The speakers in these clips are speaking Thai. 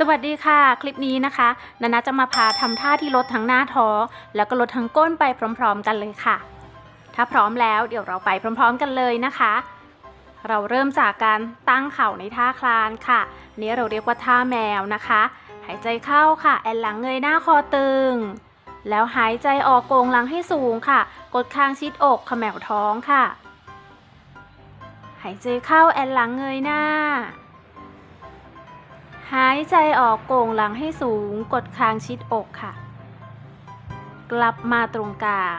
สวัสดีค่ะ คลิปนี้นะคะนานาจะมาพาทำท่าที่ลดทั้งหน้าท้องแล้วก็ลดทั้งก้นไปพร้อม ๆ กันเลยค่ะ ถ้าพร้อมแล้วเดี๋ยวเราไปพร้อม ๆ กันเลยนะคะ เราเริ่มจากการตั้งเข่าในท่าคลานค่ะนี้เราเรียกว่าท่าแมวนะคะ หายใจเข้าค่ะ แอนหลังเงยหน้าคอตึง แล้วหายใจออกโกงหลังให้สูงค่ะ กดคางชิดอกขมวท้องค่ะ หายใจเข้าแอนหลังเงยหน้า หายใจออกโก่งหลังให้สูง กดคางชิดอกค่ะ กลับมาตรงกลาง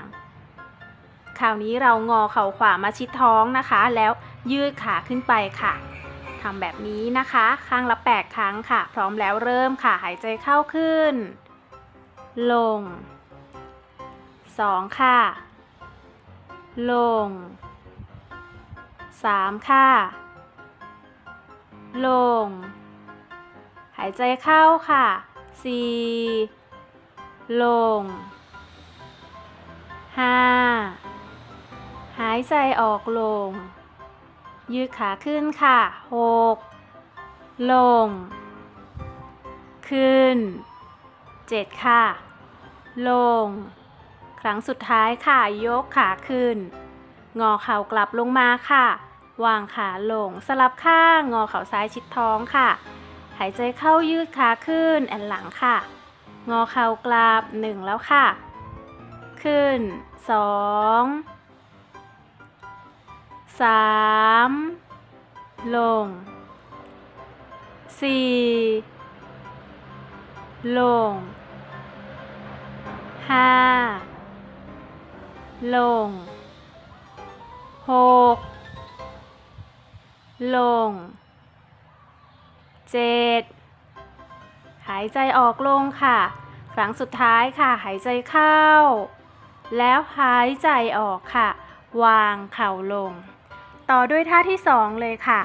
คราวนี้เรางอเข่าขวามาชิดท้องนะคะ แล้วยืดขาขึ้นไปค่ะทำแบบนี้นะคะ ข้างละแปดครั้งค่ะ พร้อมแล้วเริ่มค่ะ หายใจเข้าขึ้น ลงสองค่ะ ลงสามค่ะ ลง หายใจเข้าค่ะ 4 ลง 5 หายใจออกลง ยืดขาขึ้นค่ะ 6 ลง ขึ้น 7 ค่ะ ลง ครั้งสุดท้ายค่ะ ยกขาขึ้น งอเข่ากลับลงมาค่ะ วางขาลง สลับข้าง งอเข่าซ้ายชิดท้องค่ะ หายใจเข้ายืดขาขึ้นแอนหลังค่ะ งอเข่ากลับหนึ่งแล้วค่ะ ขึ้นสองสามลงสี่ลงห้าลงหกลง เจ็ดหายใจออกลงค่ะ ครั้งสุดท้ายค่ะ หายใจเข้า แล้วหายใจออกค่ะ วางเข่าลง ต่อด้วยท่าที่สองเลยค่ะ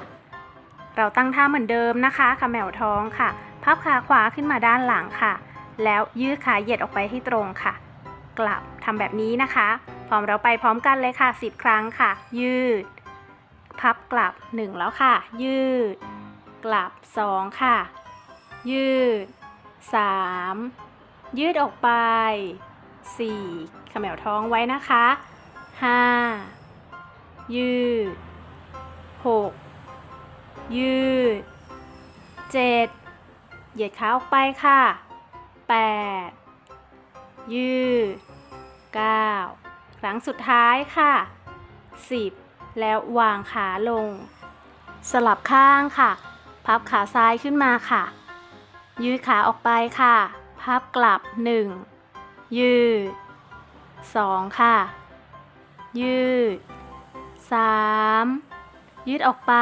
เราตั้งท่าเหมือนเดิมนะคะขมวท้องค่ะ พับขาขวาขึ้นมาด้านหลังค่ะ แล้วยืดขาเหยียดออกไปให้ตรงค่ะ กลับทำแบบนี้นะคะ พร้อมเราไปพร้อมกันเลยค่ะ 10 ครั้งค่ะ ยืด พับกลับ 1 แล้วค่ะ ยืด กลับ 2 ค่ะ ยืด 3 ยืดออกไป 4ขมวท้องไว้นะคะ 5 ยืด 6 ยืด 7 เหยียดขาออกไปค่ะ 8 ยืด 9 ครั้งสุดท้ายค่ะ 10 แล้ววางขาลง สลับข้างค่ะ พับขาซ้ายขึ้นมาค่ะ ยืดขาออกไปค่ะ พับกลับ 1 ยืด 2 ค่ะ ยืด 3 ยืดออกไป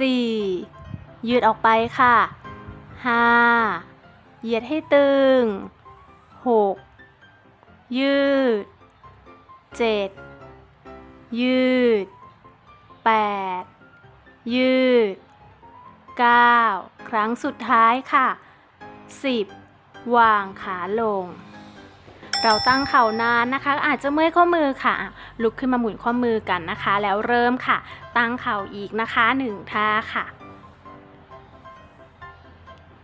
4 ยืดออกไปค่ะ 5 เหยียดให้ตึง 6 ยืด 7 ยืด 8 ยืด 9 ครั้งสุดท้ายค่ะ 10 วางขาลง เราตั้งเข่านานนะคะ อาจจะเมื่อยข้อมือค่ะ ลุกขึ้นมาหมุนข้อมือกันนะคะ แล้วเริ่มค่ะ ตั้งเข่าอีกนะคะหนึ่งท่าค่ะ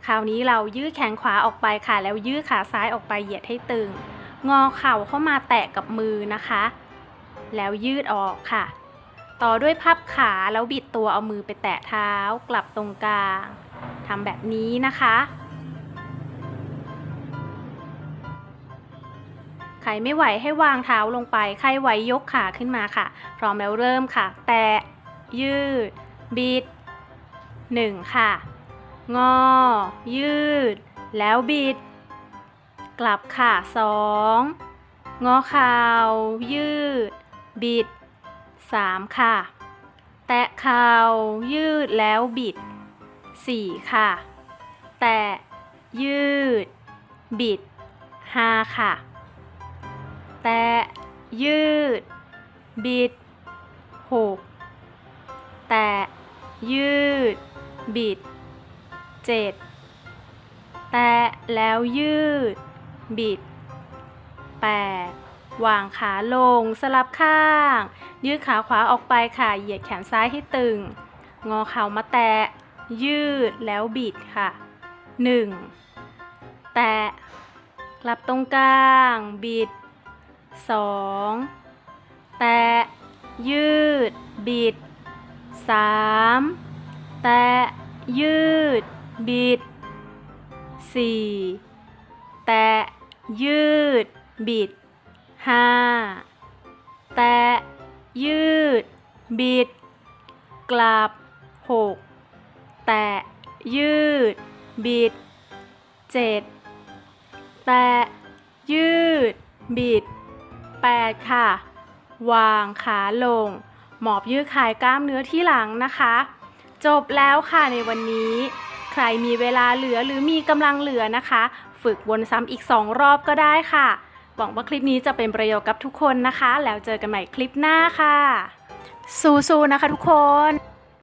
คราวนี้เรายืดแขนขวาออกไปค่ะ แล้วยืดขาซ้ายออกไปเหยียดให้ตึง งอเข่าเข้ามาแตะกับมือนะคะ แล้วยืดออกค่ะ ต่อด้วยพับขาแล้วบิดตัวเอามือไปแตะเท้ากลับตรงกลางทำแบบนี้นะคะ ใครไม่ไหวให้วางเท้าลงไป ใครไหวยกขาขึ้นมาค่ะ พร้อมแล้วเริ่มค่ะ แตะ ยืด บิด 1 ค่ะ งอ ยืด แล้วบิด กลับค่ะ 2 งอเข่ายืด บิด 3 ค่ะ แตะเข่ายืดแล้วบิด 4 ค่ะ แตะยืด บิด 5 ค่ะ แตะยืด บิด 6 แตะยืด บิด 7 แตะแล้วยืด บิด 8 วางขาลง สลับข้าง ยืดขาขวาออกไปค่ะ เหยียดแขนซ้ายให้ตึง งอเข่ามาแตะ ยืดแล้วบิดค่ะหนึ่งแตะกลับตรงกลาง บิดสองแตะ ยืด บิดสามแตะ ยืด บิดสี่แตะ ยืด บิด ห้าแตะ ยืด บิด กลับหกแตะ ยืด บิดเจ็ดแตะ ยืด บิดแปดค่ะ วางขาลง หมอบยืดขายกล้ามเนื้อที่หลังนะคะ จบแล้วค่ะในวันนี้ ใครมีเวลาเหลือหรือมีกำลังเหลือนะคะ ฝึกวนซ้ำอีก2รอบก็ได้ค่ะ หวังว่าคลิปนี้จะเป็นประโยชน์กับทุกคนนะคะ แล้วเจอกันใหม่คลิปหน้าค่ะสู้ๆนะคะทุกคน